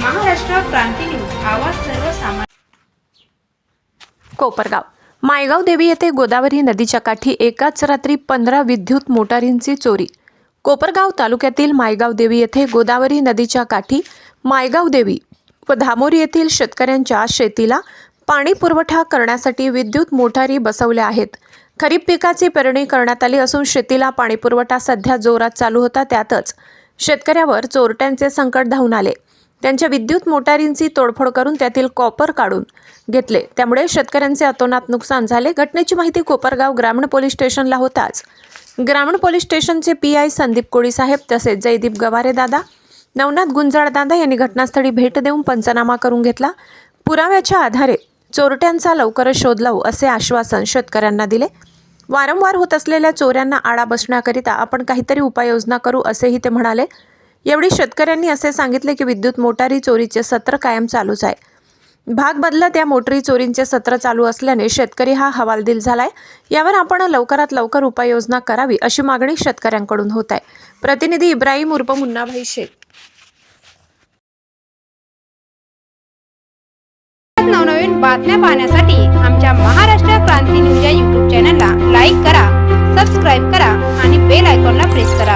क्रांती news आवाज सर्वसामान्य. कोपरगाव. मायगाव देवी येथे गोदावरी नदीच्या काठी एकाच रात्री पंधरा विद्युत मोटारींची चोरी. कोपरगाव तालुक्यातील मायगाव देवी येथे गोदावरी नदीच्या काठी मायगाव देवी व धामोरी येथील शेतकऱ्यांच्या शेतीला पाणी पुरवठा करण्यासाठी विद्युत मोटारी बसवल्या आहेत. खरीप पिकाची पेरणी करण्यात आली असून शेतीला पाणी पुरवठा सध्या जोरात चालू होता त्यातच शेतकऱ्यावर चोरट्यांचे संकट धावून आले. त्यांच्या विद्युत मोटारींची तोडफोड करून त्यातील कॉपर काढून घेतले. त्यामुळे शेतकऱ्यांचे अतोनात नुकसान झाले. घटनेची माहिती कोपरगाव ग्रामीण पोलीस स्टेशनला होताच. ग्रामीण पोलीस स्टेशनचे पी आय संदीप कोळी साहेब तसेच जयदीप गवारे दादा नवनाथ गुंजाळ दादा यांनी घटनास्थळी भेट देऊन पंचनामा करून घेतला. पुराव्याच्या आधारे चोरट्यांचा लवकरच शोध लावू असे आश्वासन शेतकऱ्यांना दिले. वारंवार होत असलेल्या चोऱ्यांना आळा बसण्याकरिता आपण काहीतरी उपाययोजना करू असेही ते म्हणाले. एवढी शेतकऱ्यांनी असे सांगितले की विद्युत मोटारी चोरीचे सत्र कायम चालूच आहे. भाग बदलत या मोटरी चोरींचे सत्र चालू असल्याने शेतकरी हा हवालदिल झालाय. यावर आपण लवकरात लवकर उपाययोजना करावी अशी मागणी शेतकऱ्यांकडून होत आहे. प्रतिनिधी इब्राहिम उर्फ मुन्नाभाई शेख. नवनवीन बातम्या पाहण्यासाठी आमच्या महाराष्ट्र क्रांती न्यूज या युट्यूब चॅनलला लाईक करा सबस्क्राईब करा आणि बेल आयकॉनला प्रेस करा.